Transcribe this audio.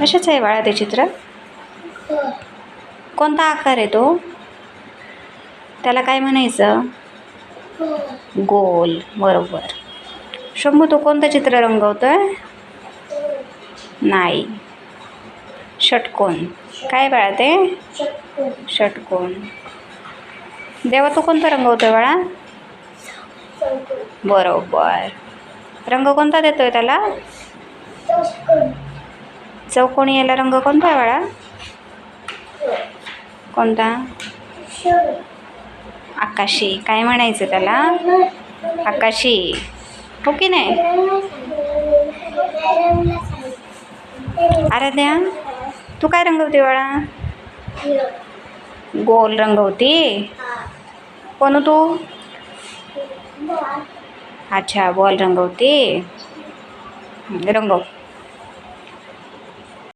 कशाचं आहे बाळा ते चित्र? कोणता आकार आहे तो? त्याला काय म्हणायचं? गोल. बरोबर. शंभू तू कोणतं चित्र रंगवतोय? नाही. षटकोन. काय बाळा ते? षटकोन. देवा तू कोणतं रंगवतोय बाळा? बरोबर. रंग कोणता देतोय त्याला? चौकोनी याला? रंग कोणता आहे बाळा? कोणता? आकाशी. काय म्हणायचं त्याला? आकाशी. हो की नाही? आराध्या तू काय रंगवते बाळा? गोल रंगवती? कोण तू? अच्छा बॉल रंगवते. रंगव.